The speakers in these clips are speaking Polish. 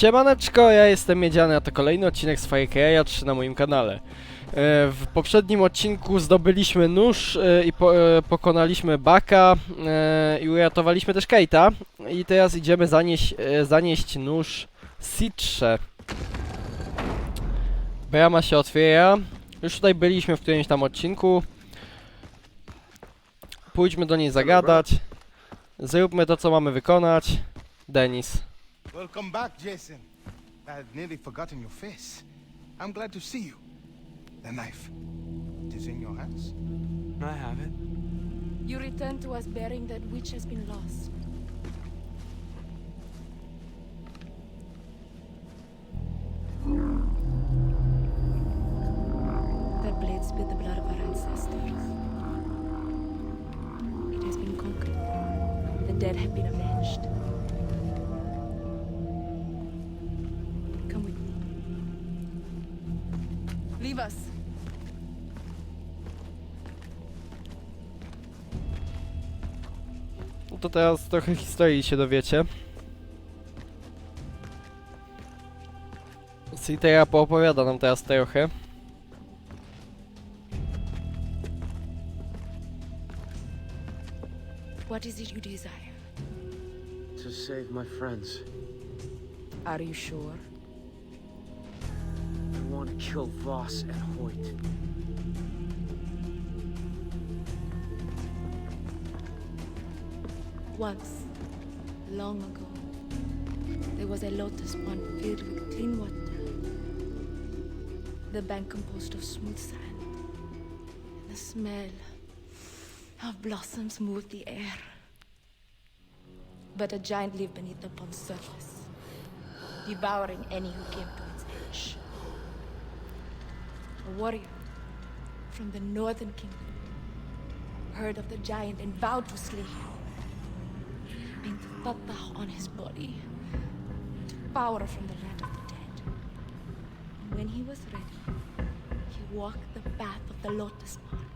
Siemaneczko, ja jestem Miedziany, a to kolejny odcinek z Firekeja 3 na moim kanale. E, W poprzednim odcinku zdobyliśmy nóż e, i po, e, pokonaliśmy Baka i uratowaliśmy też Kate'a. I teraz idziemy zanieść, zanieść nóż Citrze. Brama się otwiera. Już tutaj byliśmy w którymś tam odcinku. Pójdźmy do niej zagadać. Zróbmy to, co mamy wykonać. Denis. Welcome back, Jason. I had nearly forgotten your face. I'm glad to see you. The knife. It is in your hands. I have it. You return to us bearing that which has been lost. That blade spilled the blood of our ancestors. It has been conquered. The dead have been avenged. To teraz trochę historii się dowiecie. Citera poopowiada nam teraz trochę. What is it you desire? To save my friends. Are you sure? I want to kill Voss and Hoyt. Once, long ago, there was a lotus pond filled with clean water. The bank composed of smooth sand. And the smell of blossoms moved the air. But a giant lived beneath the pond's surface, devouring any who came to its edge. A warrior from the northern kingdom heard of the giant and vowed to slay him paint Tatah on his body. Power from the land of the dead. And when he was ready, he walked the path of the lotus pond.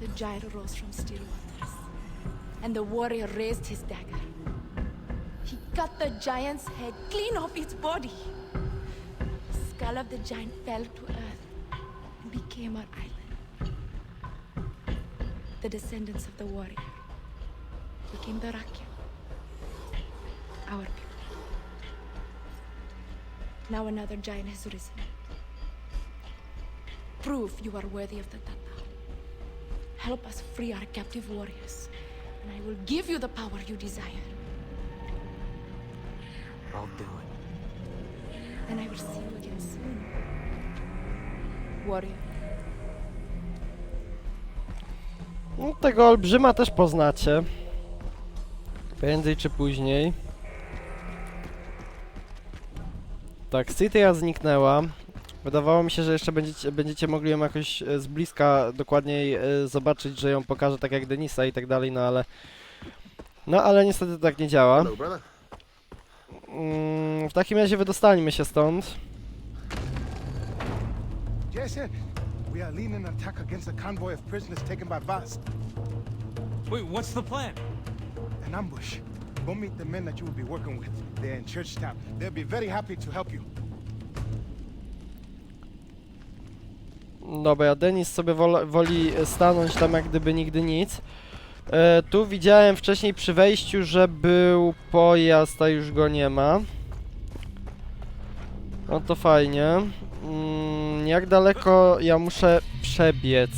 The giant rose from still waters, and the warrior raised his dagger. He cut the giant's head clean off its body. The skull of the giant fell to earth and became our island. The descendants of the warrior the Rakya. Our people. Now another giant has risen. Prove you are worthy of the Tata. Help us free our captive warriors, and I will give you the power you desire. I'll do it. And I will see you again soon. Warrior. No, tego olbrzyma też poznacie. Prędzej czy później. Tak, Citera zniknęła. Wydawało mi się, że jeszcze będziecie, będziecie mogli ją jakoś e, z bliska dokładniej e, zobaczyć, że ją pokażę tak jak Denisa i tak dalej, no ale... No ale niestety tak nie działa. Mm, w takim razie wydostańmy się stąd. Jason, we are leading an attack against a convoy of prisoners taken by Vast. Wait, what's the plan? An ambush. Go meet the men that you will be working with. They're in. They'll be very happy to help you. Dobra, Denis sobie woli stanąć tam jak gdyby nigdy nic. E, tu widziałem wcześniej przy wejściu, że był pojazd, a już go nie ma. No to fajnie. Mm, jak daleko ja muszę przebiec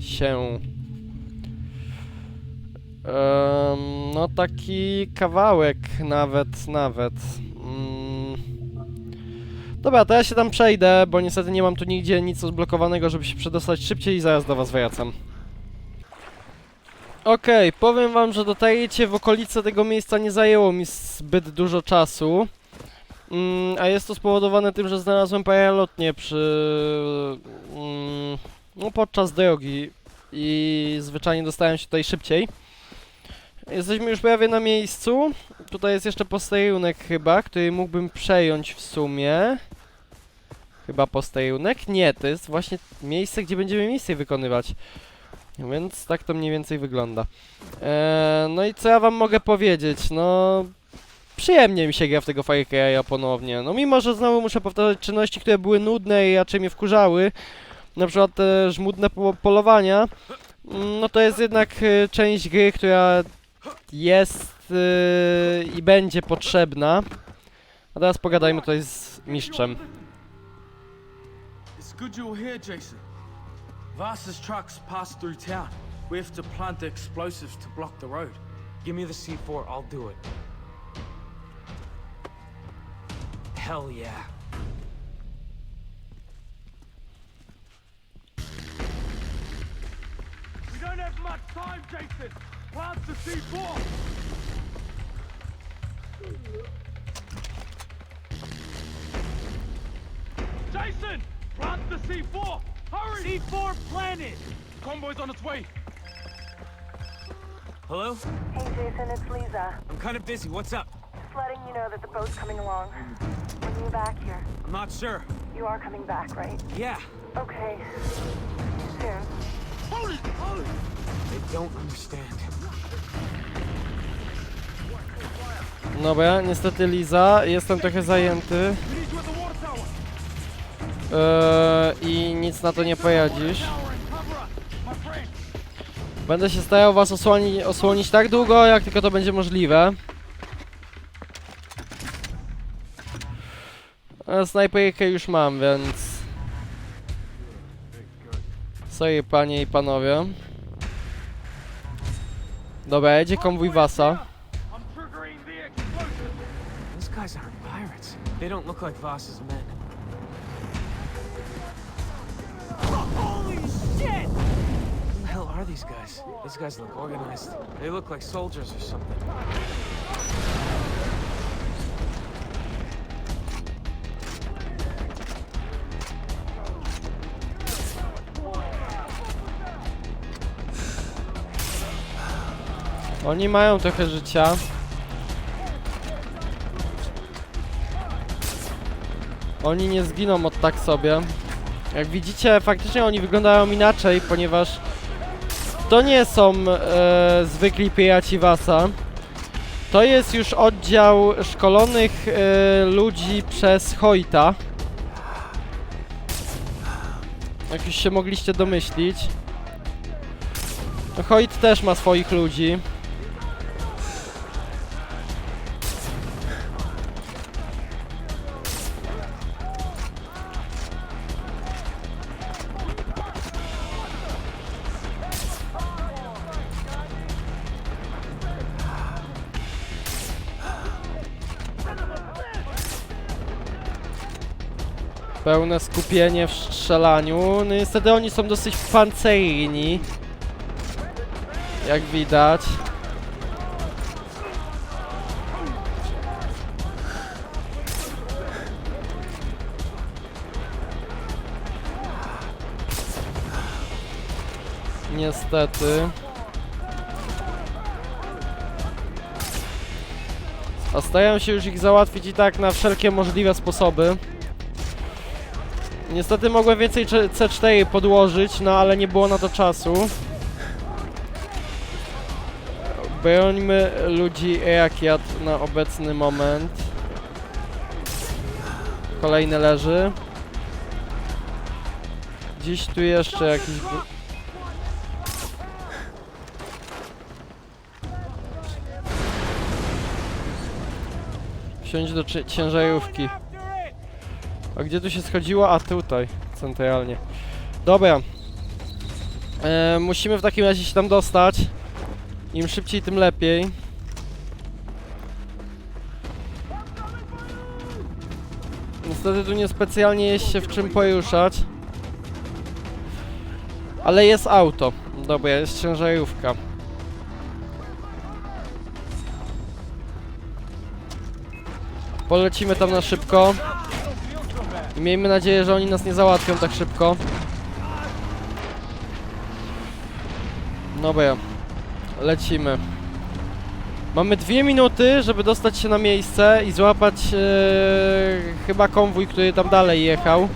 się? Em, no taki kawałek nawet, nawet. Mm. Dobra, to ja się tam przejdę, bo niestety nie mam tu nigdzie nic odblokowanego, żeby się przedostać szybciej i zaraz do was wracam. Okej, powiem wam, że dotajecie w okolice tego miejsca nie zajęło mi zbyt dużo czasu. Mm, a jest to spowodowane tym, że znalazłem parę lotnie przy... Mm, no podczas drogi i zwyczajnie dostałem się tutaj szybciej. Jesteśmy już prawie na miejscu. Tutaj jest jeszcze posterunek chyba, który mógłbym przejąć w sumie. Chyba posterunek? Nie, to jest właśnie miejsce, gdzie będziemy misję wykonywać. Więc tak to mniej więcej wygląda. Eee, no i co ja wam mogę powiedzieć? No... przyjemnie mi się gra w tego Far Cry'a ponownie. No mimo, że znowu muszę powtarzać czynności, które były nudne i raczej mnie wkurzały, na przykład te żmudne po polowania, mm, no to jest jednak y, część gry, która jest y, i będzie potrzebna. A teraz pogadajmy tutaj z mistrzem. It's good you're here, Jason. Vasa's trucks pass through town. We have to plant the explosives to block the road. Give me the C4, I'll do it. Hell yeah. We don't have much time, Jason. Plant the C4. Jason, plant the C4. Hurry! C4 planted. Convoy's on its way. Hello? Hey Jason, it's Lisa. I'm kind of busy, what's up? Just letting you know that the boat's coming along. When you back here, I'm not sure. you are coming back, right? Yeah, Okay. Dobra, niestety Liza, jestem trochę zajęty yy, i nic na to nie friend. Będę się starał was osłoni osłonić tak długo, jak tylko to będzie możliwe. A Snajperkę już mam, więc... Sorry panie i panowie. Dobra, jedzie konwój Wasa. I'm triggering the explosives. Those guys aren't pirates. They don't look like Voss's men. Holy shit! Who the hell are these guys? These guys look organized. They look like soldiers or something. Oni mają trochę życia. Oni nie zginą od tak sobie. Jak widzicie, faktycznie oni wyglądają inaczej, ponieważ to nie są e, zwykli piraci Wasa. To jest już oddział szkolonych e, ludzi przez Hojta. Jak już się mogliście domyślić. Hoyt też ma swoich ludzi. Pełne skupienie w strzelaniu. No niestety oni są dosyć pancerni. Jak widać. Niestety. A staram się już ich załatwić i tak na wszelkie możliwe sposoby. Niestety mogłem więcej cze- C4 podłożyć, no ale nie było na to czasu. Brońmy ludzi Rakiat na obecny moment. Kolejny leży. Dziś tu jeszcze jakiś... Wsiądź do ciężarówki. A gdzie tu się schodziło? A tutaj, centralnie. Dobra. E, musimy w takim razie się tam dostać. Im szybciej, tym lepiej. Niestety tu niespecjalnie jest się w czym poruszać. Ale jest auto. Dobra, jest ciężarówka. Polecimy tam na szybko. I miejmy nadzieję, że oni nas nie załatwią tak szybko. Dobra, lecimy. Mamy dwie minuty, żeby dostać się na miejsce i złapać e, chyba konwój, który tam dalej jechał.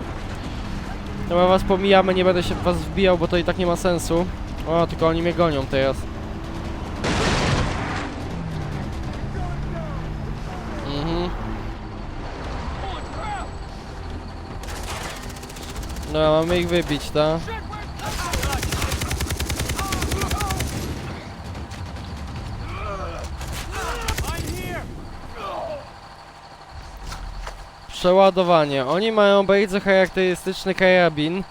Dobra, was pomijamy, nie będę się w was wbijał, bo to i tak nie ma sensu. O, tylko oni mnie gonią teraz. Dobra, mamy ich wybić, tak? Przeładowanie. Oni mają bardzo charakterystyczny karabin,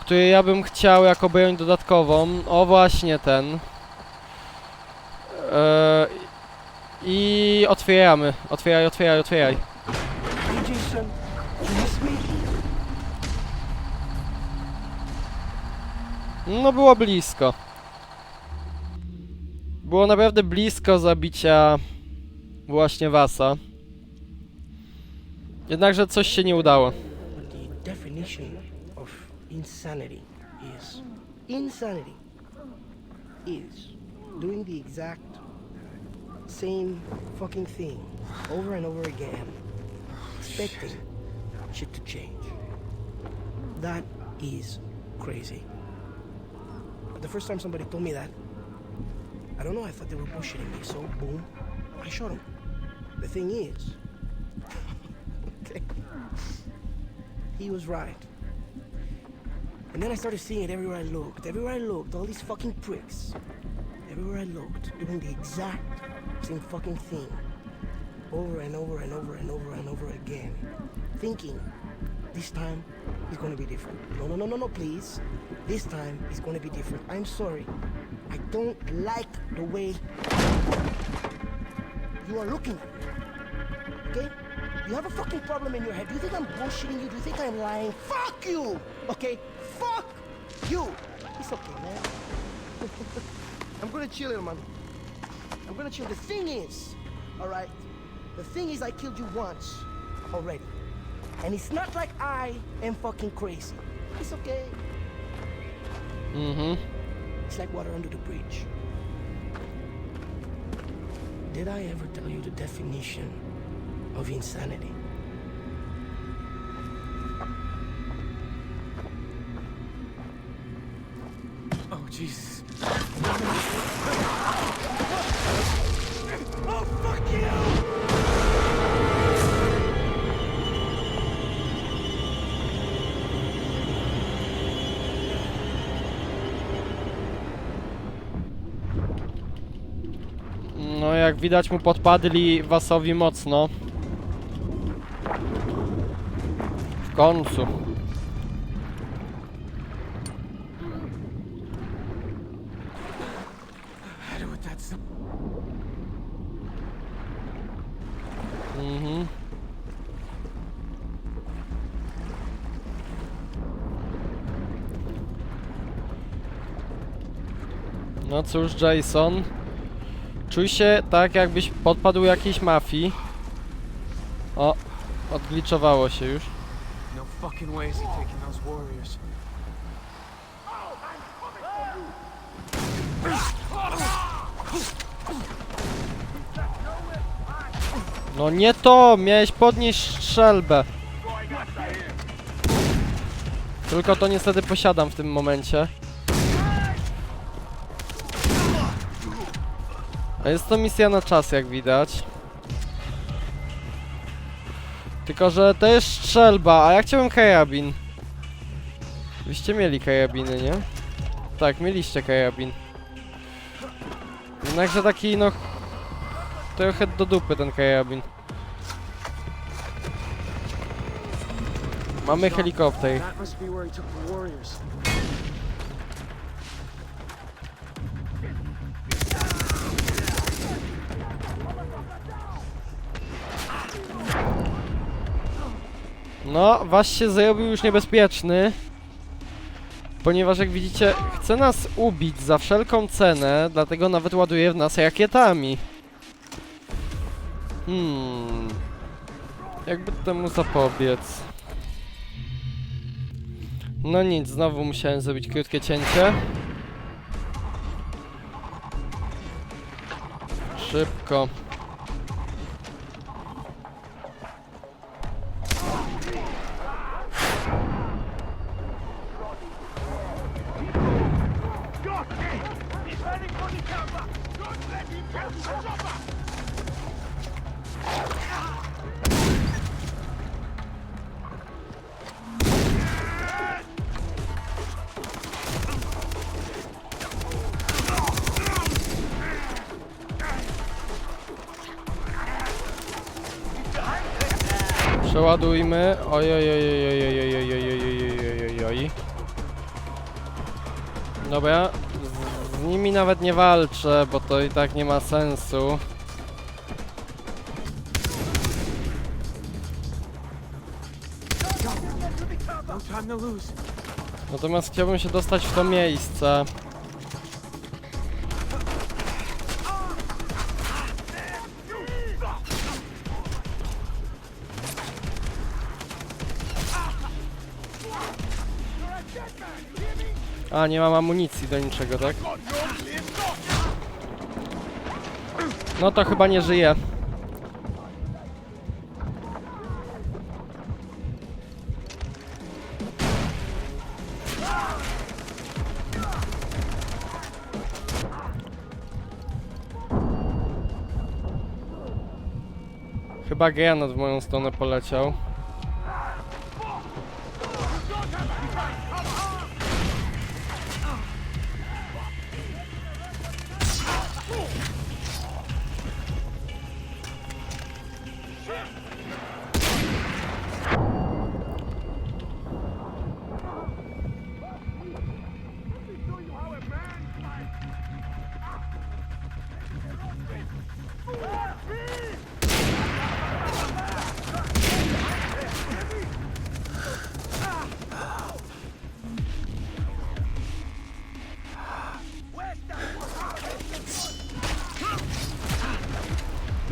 który ja bym chciał jako broń dodatkową. O właśnie ten. Eee, I otwieramy. Otwieraj, otwieraj, otwieraj you miss me? No było blisko. Było naprawdę blisko zabicia właśnie Wasa. Jednakże coś się nie udało. Insanity insanity shit to change. That is crazy. The first time somebody told me that, I don't know, I thought they were bullshitting me, so boom, I shot him. The thing is, okay. He was right. And then I started seeing it everywhere I looked. Everywhere I looked, all these fucking pricks. Everywhere I looked, doing the exact same fucking thing. Over and over and over and over and over again. Thinking, this time is gonna be different. No, no, no, no, no, please. This time is gonna be different. I'm sorry. I don't like the way you are looking at me. Okay? You have a fucking problem in your head. Do you think I'm bullshitting you? Do you think I'm lying? Fuck you! Okay? Fuck you! It's okay, man. I'm gonna chill here, man. I'm gonna chill. The thing is, alright? The thing is, I killed you once already. And it's not like I am fucking crazy. It's okay. Mhm. It's like water under the bridge. Did I ever tell you the definition of insanity? Oh, Jesus. Oh, fuck you! Jak widać mu podpadli Wasowi mocno. W końcu. Mhm. No cóż, Jason. Czuj się tak, jakbyś podpadł jakiejś mafii. O, odgliczowało się już. No fucking way is he taking those warriors. No nie to! Miałeś podnieść strzelbę. Tylko to niestety posiadam w tym momencie. A jest to misja na czas, jak widać. Tylko, że to jest strzelba, a ja chciałem karabin. Wyście mieli karabiny, nie? Tak, mieliście karabin. Jednakże taki, no... Trochę do dupy ten karabin. Mamy helikopter. No, wasz się zrobił już niebezpieczny. Ponieważ jak widzicie, chce nas ubić za wszelką cenę, dlatego nawet ładuje w nas rakietami. Hmm. Jakby temu zapobiec. No nic, znowu musiałem zrobić krótkie cięcie. Szybko. Oj, oj, oj, oj, oj, oj, oj, oj, oj, oj, oj, oj, oj, oj. Dobra. Z, z nimi nawet nie walczę, bo to i tak nie ma sensu. No. Natomiast chciałbym się dostać w to miejsce. A, nie mam amunicji do niczego, tak? No to chyba nie żyje. Chyba granat w moją stronę poleciał.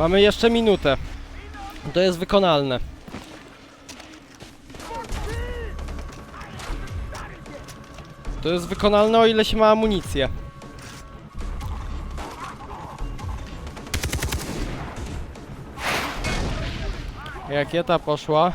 Mamy jeszcze minutę. To jest wykonalne. To jest wykonalne o ile się ma amunicję. Rakieta poszła.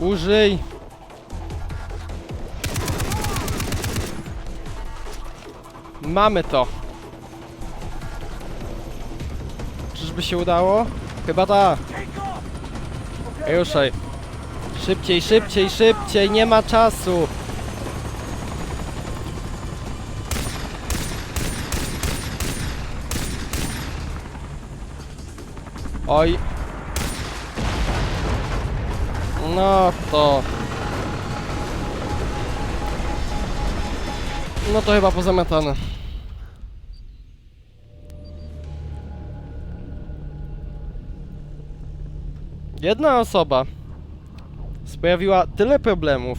Użyj! Mamy to. Czyżby się udało? Chyba tak. Ruszaj. Szybciej, szybciej, szybciej, nie ma czasu. Oj. No to... No to chyba pozamiatane. Jedna osoba sprawiła tyle problemów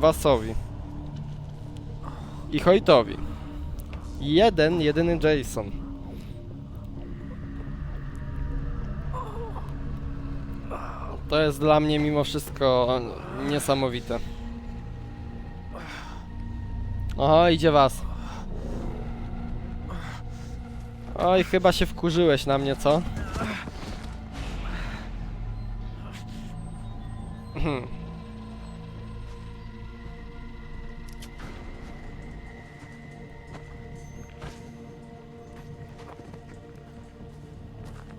Wasowi i Hoytowi. Jeden, jedyny Jason. To jest dla mnie mimo wszystko niesamowite. Oho, idzie was. Oj, chyba się wkurzyłeś na mnie, co? Hmm.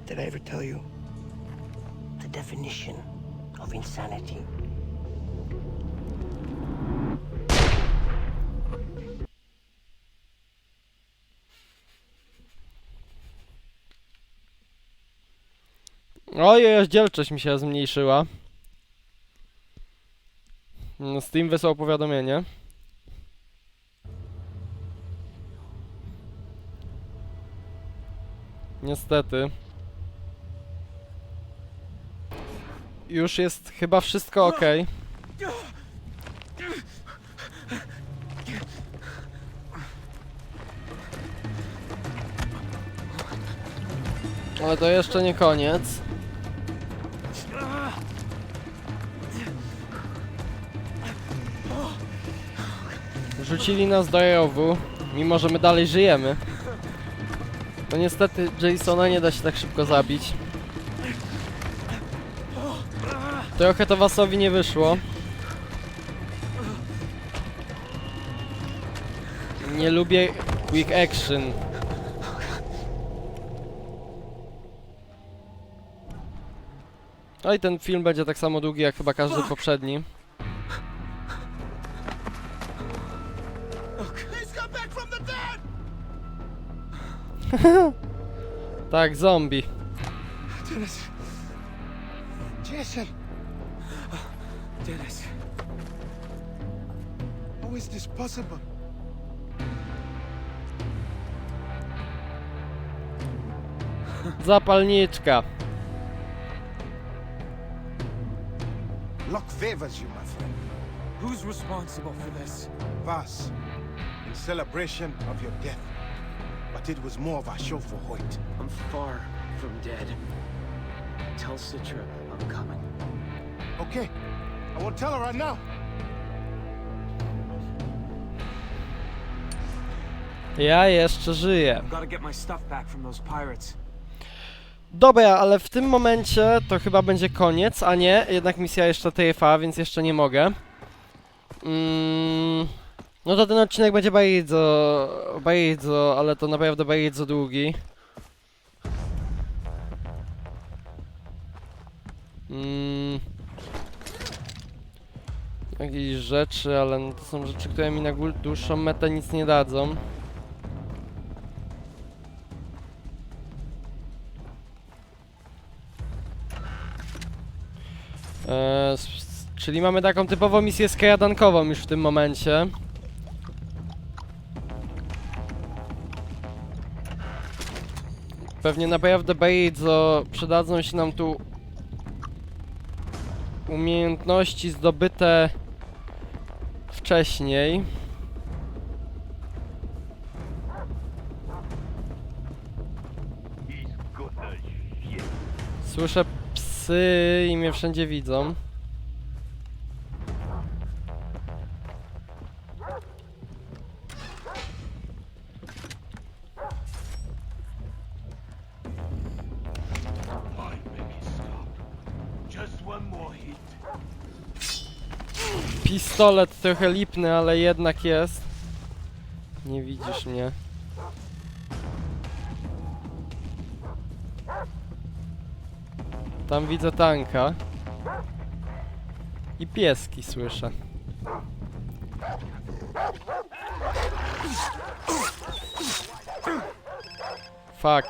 Did I ever tell you definition of insanity? Oj, rozdzielczość mi się zmniejszyła. No, Steam wysłał powiadomienie. Niestety. Już jest chyba wszystko ok. Ale to jeszcze nie koniec. Rzucili nas do rowu, mimo że my dalej żyjemy. No niestety Jasona nie da się tak szybko zabić. Trochę to wasowi nie wyszło. Nie lubię quick action. No i ten film będzie tak samo długi jak chyba każdy poprzedni. tak, zombie. How is this possible? Zapalniczka. Luck favors you, my friend. Who's responsible for this? Voss, in celebration of your death. But it was more of a show for Hoyt. I'm far from dead. Tell Citra I'm coming. Okay, I won't tell her right now. Ja jeszcze żyję. Dobra, ale w tym momencie to chyba będzie koniec, a nie, jednak misja jeszcze trwa, więc jeszcze nie mogę. Mm, no to ten odcinek będzie bardzo, bardzo, ale to naprawdę bardzo długi. Mm, jakieś rzeczy, ale no to są rzeczy, które mi na dłuższą metę nic nie dadzą. E, czyli mamy taką typową misję skradankową już w tym momencie. Pewnie naprawdę bardzo przydadzą się nam tu umiejętności zdobyte wcześniej. Słyszę psy i mnie wszędzie widzą. Pistolet trochę lipny, ale jednak jest. Nie widzisz mnie. Tam widzę tanka. I pieski słyszę. Fuck.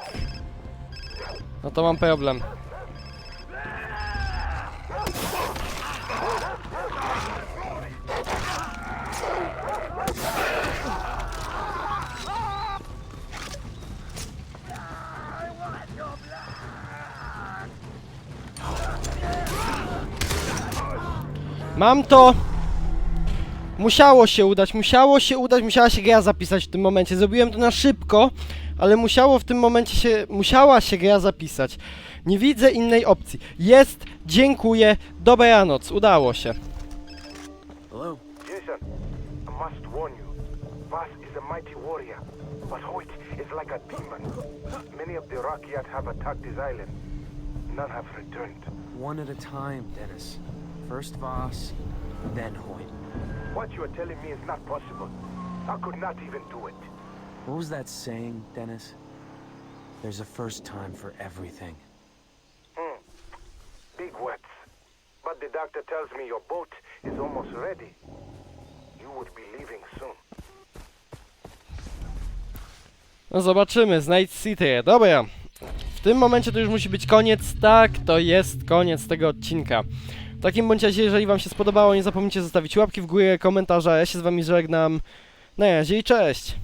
No to mam problem. Mam to! Musiało się udać, musiało się udać, musiała się gra zapisać w tym momencie. Zrobiłem to na szybko, ale musiało w tym momencie się, musiała się gra zapisać. Nie widzę innej opcji. Jest, dziękuję, dobranoc, udało się. Hello? Jason, I must warn you. Voss is a mighty warrior, but Hoyt is like a demon. Many of the Rakyat have attacked his island. None have returned. One at a time, Dennis. First Voss, then Hoyt. What you are telling me is not possible. I could not even do it. What was that saying, Dennis? There's a first time for everything. Hmm. Big words. But the doctor tells me your boat is almost ready. You would be leaving soon. No zobaczymy, znajdź City. Dobra. W tym momencie to już musi być koniec. Tak, to jest koniec tego odcinka. W takim bądź razie, jeżeli wam się spodobało, nie zapomnijcie zostawić łapki w górę, komentarza. Ja się z wami żegnam. Na razie i cześć.